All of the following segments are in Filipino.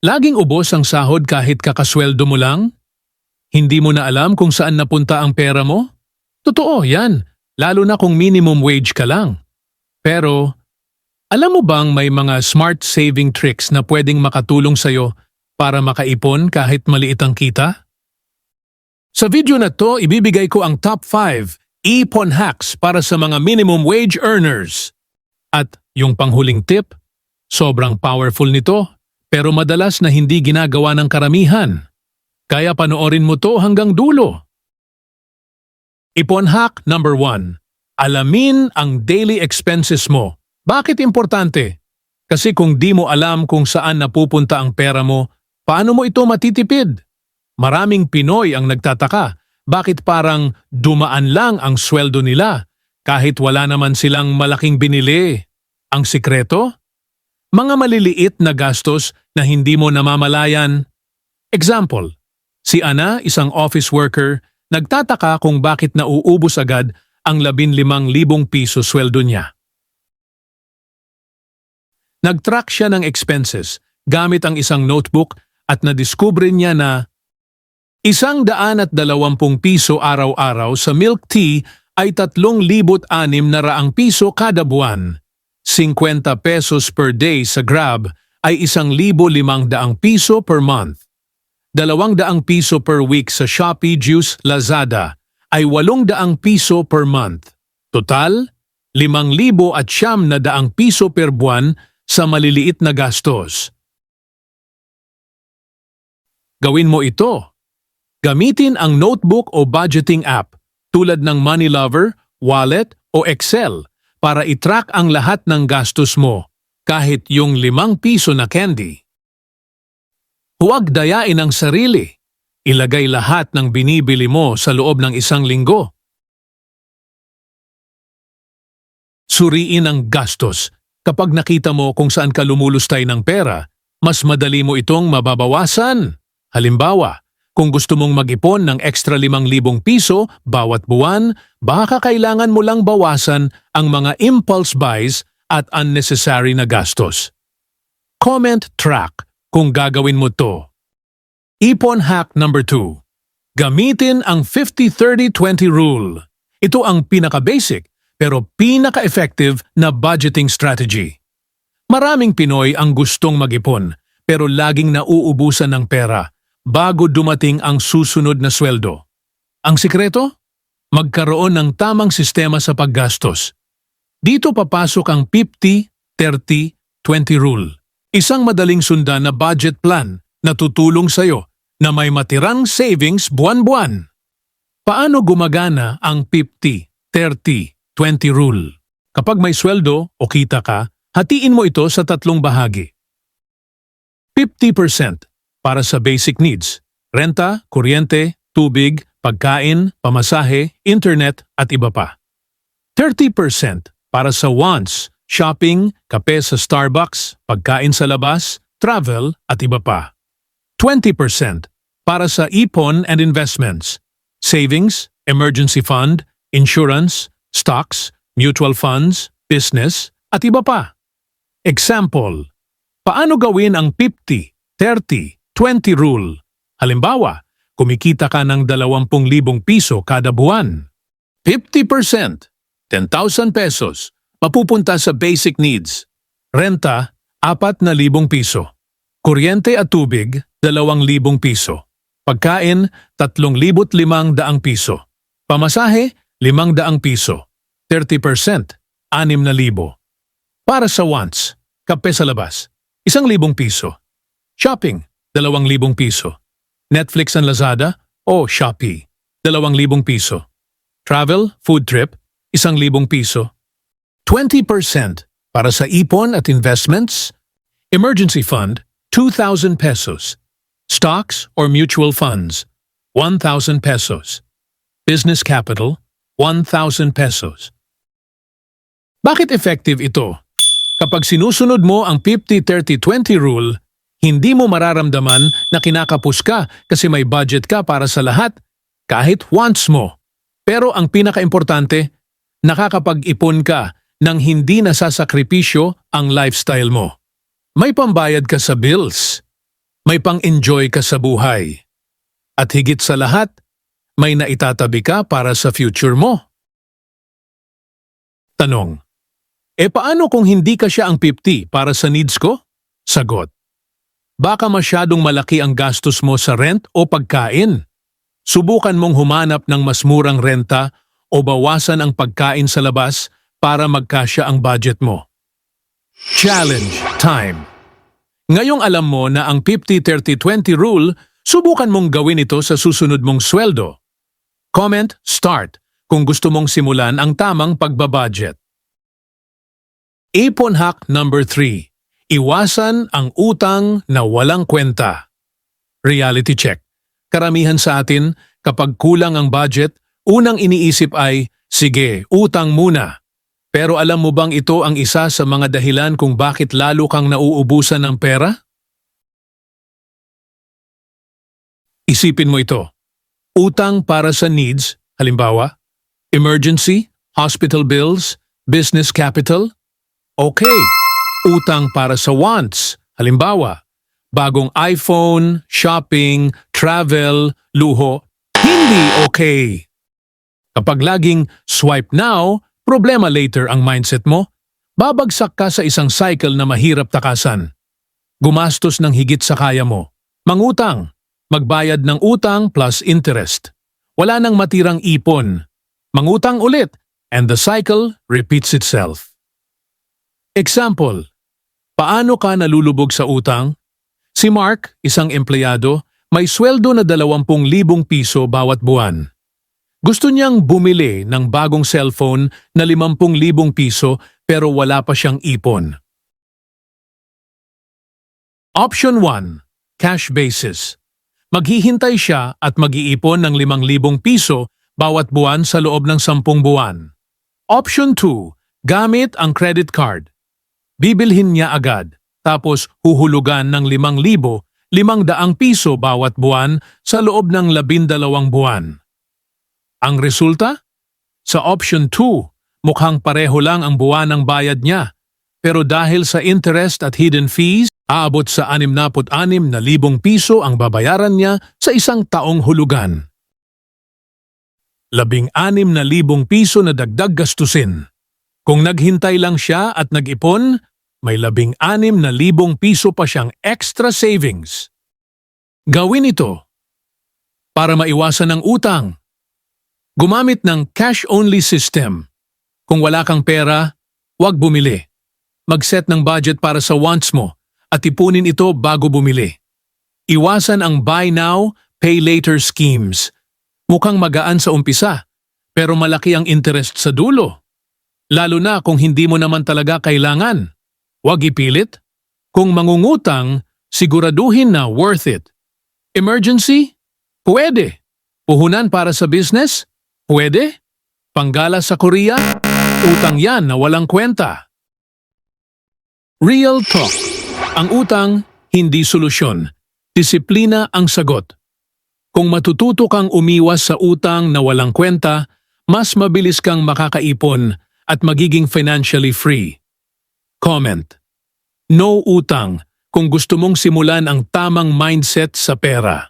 Laging ubos ang sahod kahit kakasweldo mo lang? Hindi mo na alam kung saan napunta ang pera mo? Totoo, yan. Lalo na kung minimum wage ka lang. Pero, alam mo bang may mga smart saving tricks na pwedeng makatulong sa'yo para makaipon kahit maliit ang kita? Sa video na to, ibibigay ko ang top 5 ipon hacks para sa mga minimum wage earners. At yung panghuling tip, sobrang powerful nito pero madalas na hindi ginagawa ng karamihan. Kaya panoorin mo to hanggang dulo. Ipon hack number 1. Alamin ang daily expenses mo. Bakit importante? Kasi kung di mo alam kung saan napupunta ang pera mo, paano mo ito matitipid? Maraming Pinoy ang nagtataka. Bakit parang dumaan lang ang sweldo nila kahit wala naman silang malaking binili? Ang sikreto? Mga maliliit na gastos na hindi mo namamalayan. Example, si Ana, isang office worker, nagtataka kung bakit nauubos agad ang 15,000 piso sweldo niya. Nag-track siya ng expenses gamit ang isang notebook at nadiskubre niya na isang daan at dalawampung piso araw-araw sa milk tea ay tatlong libot anim na raang piso kada buwan. 50 pesos per day sa Grab ay isang libo limang daang piso per month. Dalawang daang piso per week sa Shopee Juice Lazada ay walong daang piso per month. Total, limang libo at siyam na daang piso per buwan sa maliliit na gastos. Gawin mo ito. Gamitin ang notebook o budgeting app tulad ng Money Lover, Wallet o Excel para itrack ang lahat ng gastos mo, kahit yung limang piso na candy. Huwag dayain ang sarili. Ilagay lahat ng binibili mo sa loob ng isang linggo. Suriin ang gastos. Kapag nakita mo kung saan ka lumulustay ng pera, mas madali mo itong mababawasan. Halimbawa, kung gusto mong mag-ipon ng extra 5,000 piso bawat buwan, baka kailangan mo lang bawasan ang mga impulse buys at unnecessary na gastos. Comment track kung gagawin mo to. Ipon hack number 2. Gamitin ang 50-30-20 rule. Ito ang pinaka-basic pero pinaka-effective na budgeting strategy. Maraming Pinoy ang gustong mag-ipon pero laging nauubusan ng pera bago dumating ang susunod na sweldo. Ang sikreto? Magkaroon ng tamang sistema sa paggastos. Dito papasok ang 50-30-20 rule. Isang madaling sundan na budget plan na tutulong sa'yo na may matirang savings buwan-buwan. Paano gumagana ang 50-30-20 rule? Kapag may sweldo o kita ka, hatiin mo ito sa tatlong bahagi. 50% para sa basic needs, renta, kuryente, tubig, pagkain, pamasahe, internet at iba pa. 30% para sa wants, shopping, kape sa Starbucks, pagkain sa labas, travel at iba pa. 20% para sa ipon and investments, savings, emergency fund, insurance, stocks, mutual funds, business at iba pa. Example, paano gawin ang 50, 30, 20 rule. Halimbawa, kumikita ka ng 20,000 piso kada buwan. 50%, 10,000 pesos, mapupunta sa basic needs. Renta, 4,000 piso. Kuryente at tubig, 2,000 piso. Pagkain, 3,500 piso. Pamasahe, 500 piso. 30%, 6,000. Para sa wants, kape sa labas, 1,000 piso. Shopping, 2,000 piso. Netflix and Lazada o Shopee, 2,000 piso. Travel, food trip, 1,000 piso. 20% para sa ipon at investments. Emergency fund, 2,000 pesos. Stocks or mutual funds, 1,000 pesos. Business capital, 1,000 pesos. Bakit effective ito? Kapag sinusunod mo ang 50-30-20 rule, hindi mo mararamdaman na kinakapos ka kasi may budget ka para sa lahat, kahit wants mo. Pero ang pinaka-importante, nakakapag-ipon ka nang hindi nasasakripisyo ang lifestyle mo. May pambayad ka sa bills. may pang-enjoy ka sa buhay. At higit sa lahat, may naitatabi ka para sa future mo. Tanong, e paano kung hindi ka siya ang 50 para sa needs ko? Sagot, baka masyadong malaki ang gastos mo sa rent o pagkain. Subukan mong humanap ng mas murang renta o bawasan ang pagkain sa labas para magkasya ang budget mo. Challenge time. Ngayong alam mo na ang 50-30-20 rule, subukan mong gawin ito sa susunod mong sweldo. Comment start kung gusto mong simulan ang tamang pagbabudget. Ipon hack number 3. Iwasan ang utang na walang kwenta. Reality check. Karamihan sa atin, kapag kulang ang budget, unang iniisip ay, sige, utang muna. Pero alam mo bang ito ang isa sa mga dahilan kung bakit lalo kang nauubusan ng pera? Isipin mo ito. Utang para sa needs, halimbawa, emergency, hospital bills, business capital. Okay. Utang para sa wants, halimbawa, bagong iPhone, shopping, travel, luho. Hindi okay. Kapag laging swipe now, problema later ang mindset mo, babagsak ka sa isang cycle na mahirap takasan. Gumastos ng higit sa kaya mo. Mangutang. Magbayad ng utang plus interest. Wala nang matirang ipon. Mangutang ulit and the cycle repeats itself. Example. Paano ka nalulubog sa utang? Si Mark, isang empleyado, may sweldo na 20,000 piso bawat buwan. Gusto niyang bumili ng bagong cellphone na 50,000 piso pero wala pa siyang ipon. Option 1. Cash basis. Maghihintay siya at mag-iipon ng 5,000 piso bawat buwan sa loob ng 10 buwan. Option 2. Gamit ang credit card. Bibilhin niya agad, tapos huhulugan ng 5,000, 500 piso bawat buwan sa loob ng 12 buwan. Ang resulta? Sa option 2, mukhang pareho lang ang buwan ng bayad niya. Pero dahil sa interest at hidden fees, aabot sa 66 na libong piso ang babayaran niya sa isang taong hulugan. Labing anim na libong piso na dagdag gastusin. Kung naghintay lang siya at nag-ipon, may labing anim na libong piso pa siyang extra savings. Gawin ito para maiwasan ang utang. Gumamit ng cash-only system. Kung wala kang pera, huwag bumili. Mag-set ng budget para sa wants mo at ipunin ito bago bumili. Iwasan ang buy now, pay later schemes. Mukhang magaan sa umpisa, pero malaki ang interest sa dulo. Lalo na kung hindi mo naman talaga kailangan. Huwag ipilit. Kung mangungutang, siguraduhin na worth it. Emergency? Pwede. Puhunan para sa business? Pwede. Panggala sa Korea? Utang yan na walang kwenta. Real talk. Ang utang, hindi solusyon. Disiplina ang sagot. Kung matututo kang umiwas sa utang na walang kwenta, mas mabilis kang makakaipon at magiging financially free. Comment. No utang kung gusto mong simulan ang tamang mindset sa pera.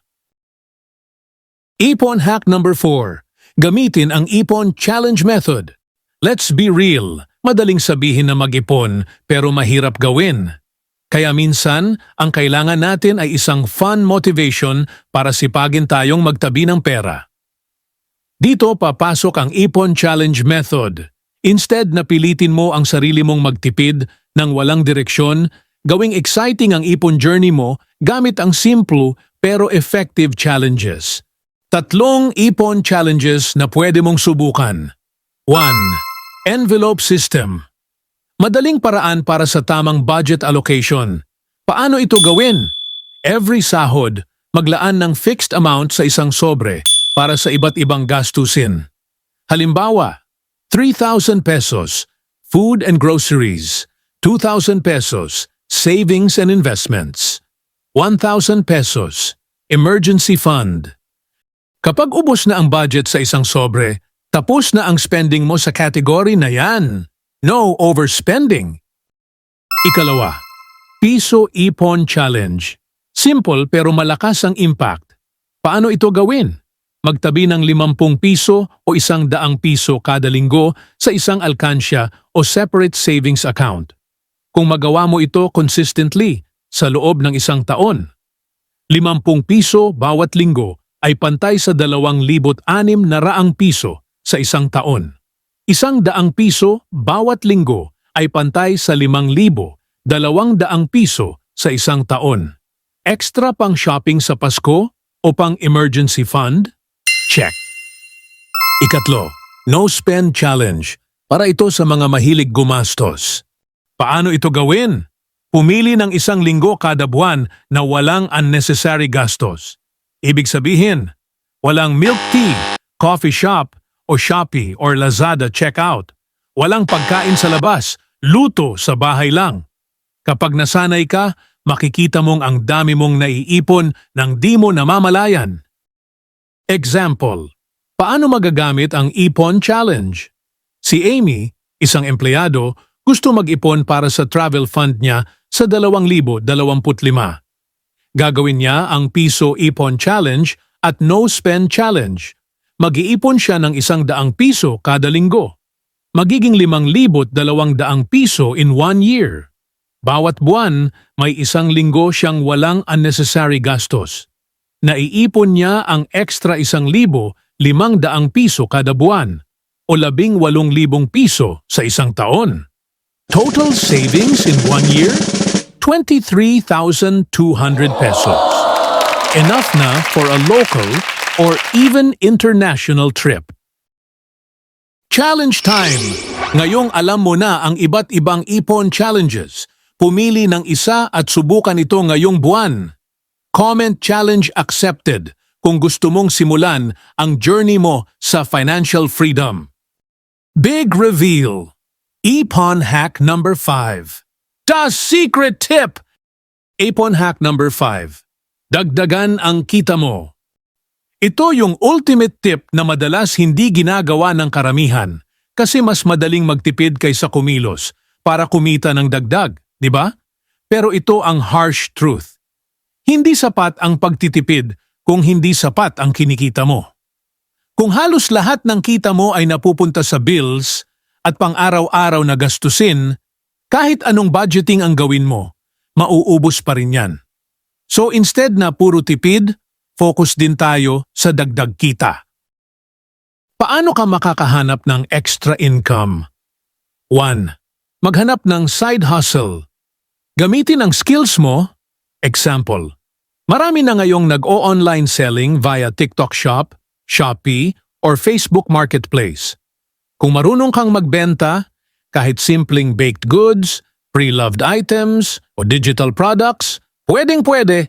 Ipon hack number 4. Gamitin ang Ipon Challenge Method. Let's be real. Madaling sabihin na mag-ipon pero mahirap gawin. Kaya minsan, ang kailangan natin ay isang fun motivation para sipagin tayong magtabi ng pera. Dito papasok ang Ipon Challenge Method. Instead na pilitin mo ang sarili mong magtipid ng walang direksyon, gawing exciting ang ipon journey mo gamit ang simple pero effective challenges. Tatlong ipon challenges na pwede mong subukan. 1. Envelope System Madaling paraan para sa tamang budget allocation. Paano ito gawin? Every sahod, maglaan ng fixed amount sa isang sobre para sa iba't ibang gastusin. Halimbawa, 3,000 pesos, food and groceries, 2,000 pesos, savings and investments, 1,000 pesos, emergency fund. Kapag ubos na ang budget sa isang sobre, tapos na ang spending mo sa category na yan. No overspending. Ikalawa, Piso Ipon Challenge. Simple pero malakas ang impact. Paano ito gawin? Magtabi ng 50 piso o isang daang piso kada linggo sa isang alkansya o separate savings account. Kung magawa mo ito consistently sa loob ng isang taon, 50 piso bawat linggo ay pantay sa 2,600 na raang piso sa isang taon. Isang daang piso bawat linggo ay pantay sa 5,000, dalawang daang piso sa isang taon. Extra pang shopping sa Pasko o pang emergency fund? Check. Ikatlo, no spend challenge. Para ito sa mga mahilig gumastos. Paano ito gawin? Pumili ng isang linggo kada buwan na walang unnecessary gastos. Ibig sabihin, walang milk tea, coffee shop, o Shopee or Lazada checkout. Walang pagkain sa labas, luto sa bahay lang. Kapag nasanay ka, makikita mong ang dami mong naiipon nang di mo namamalayan. Example, paano magagamit ang Ipon Challenge? Si Amy, isang empleyado, gusto mag-ipon para sa travel fund niya sa 2025. Gagawin niya ang Piso Ipon Challenge at No Spend Challenge. Mag-iipon siya ng isang daang piso kada linggo. Magiging limang libot dalawang daang piso in one year. Bawat buwan, may isang linggo siyang walang unnecessary gastos. Naiipon niya ang extra isang libo, limang daang piso kada buwan o labing walong libong piso sa isang taon. Total savings in one year? 23,200 pesos. Enough na for a local or even international trip. Challenge time! Ngayong alam mo na ang iba't ibang ipon challenges. Pumili ng isa at subukan ito ngayong buwan. Comment challenge accepted kung gusto mong simulan ang journey mo sa financial freedom. Big reveal. Ipon hack number 5. The secret tip. Ipon hack number 5. Dagdagan ang kita mo. Ito yung ultimate tip na madalas hindi ginagawa ng karamihan kasi mas madaling magtipid kaysa kumilos para kumita ng dagdag, di ba? Pero ito ang harsh truth. Hindi sapat ang pagtitipid kung hindi sapat ang kinikita mo. Kung halos lahat ng kita mo ay napupunta sa bills at pang-araw-araw na gastusin, kahit anong budgeting ang gawin mo, mauubos pa rin yan. So instead na puro tipid, focus din tayo sa dagdag kita. Paano ka makakahanap ng extra income? 1. Maghanap ng side hustle. Gamitin ang skills mo. Example, marami na ngayong nag-o-online selling via TikTok Shop, Shopee, or Facebook Marketplace. Kung marunong kang magbenta, kahit simpleng baked goods, pre-loved items, o digital products, pwedeng-pwede.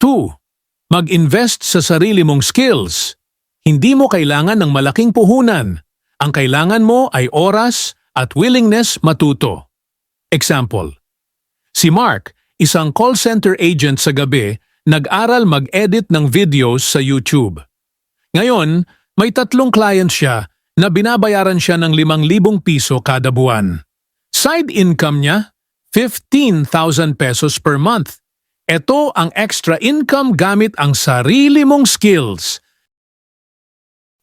2. Mag-invest sa sarili mong skills. Hindi mo kailangan ng malaking puhunan. Ang kailangan mo ay oras at willingness matuto. Example, si Mark, isang call center agent sa gabi, nag-aral mag-edit ng videos sa YouTube. Ngayon, may tatlong client siya na binabayaran siya ng 5,000 piso kada buwan. Side income niya, 15,000 pesos per month. Ito ang extra income gamit ang sarili mong skills.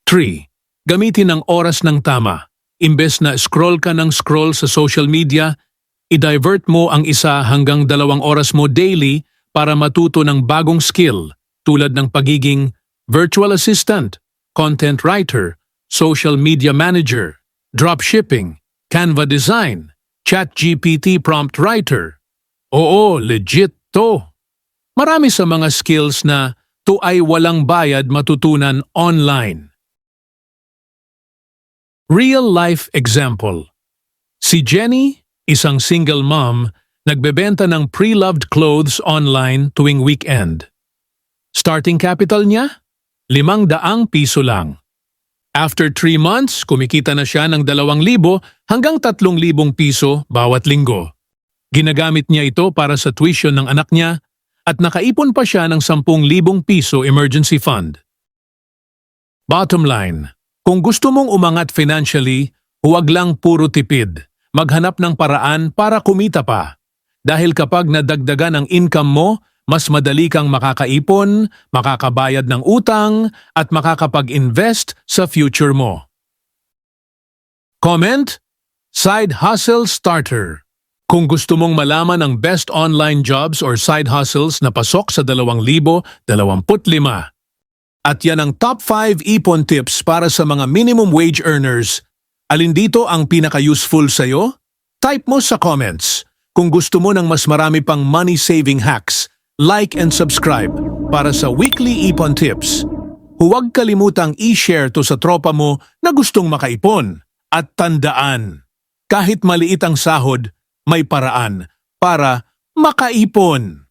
3. Gamitin ang oras ng tama. Imbes na scroll ka ng scroll sa social media, i-divert mo ang isa hanggang dalawang oras mo daily para matuto ng bagong skill tulad ng pagiging virtual assistant, content writer, social media manager, dropshipping, Canva design, ChatGPT prompt writer. Oo, legit to. Marami sa mga skills na to ay walang bayad matutunan online. Real-life example. Si Jenny, isang single mom, nagbebenta ng pre-loved clothes online tuwing weekend. Starting capital niya? Limang daang piso lang. After 3 months, kumikita na siya ng 2,000 hanggang 3,000 piso bawat linggo. Ginagamit niya ito para sa tuition ng anak niya at nakaipon pa siya ng 10,000 piso emergency fund. Bottom line, kung gusto mong umangat financially, huwag lang puro tipid. Maghanap ng paraan para kumita pa. Dahil kapag nadagdagan ang income mo, mas madali kang makakaipon, makakabayad ng utang, at makakapag-invest sa future mo. Comment? Side Hustle Starter Kung gusto mong malaman ang best online jobs or side hustles na pasok sa 2025 at yan ang top 5 ipon tips para sa mga minimum wage earners, alin dito ang pinaka-useful sa'yo? Type mo sa comments. Kung gusto mo ng mas marami pang money-saving hacks, like and subscribe para sa weekly ipon tips. Huwag kalimutang i-share to sa tropa mo na gustong makaipon. At tandaan, kahit maliit ang sahod, may paraan para makaipon.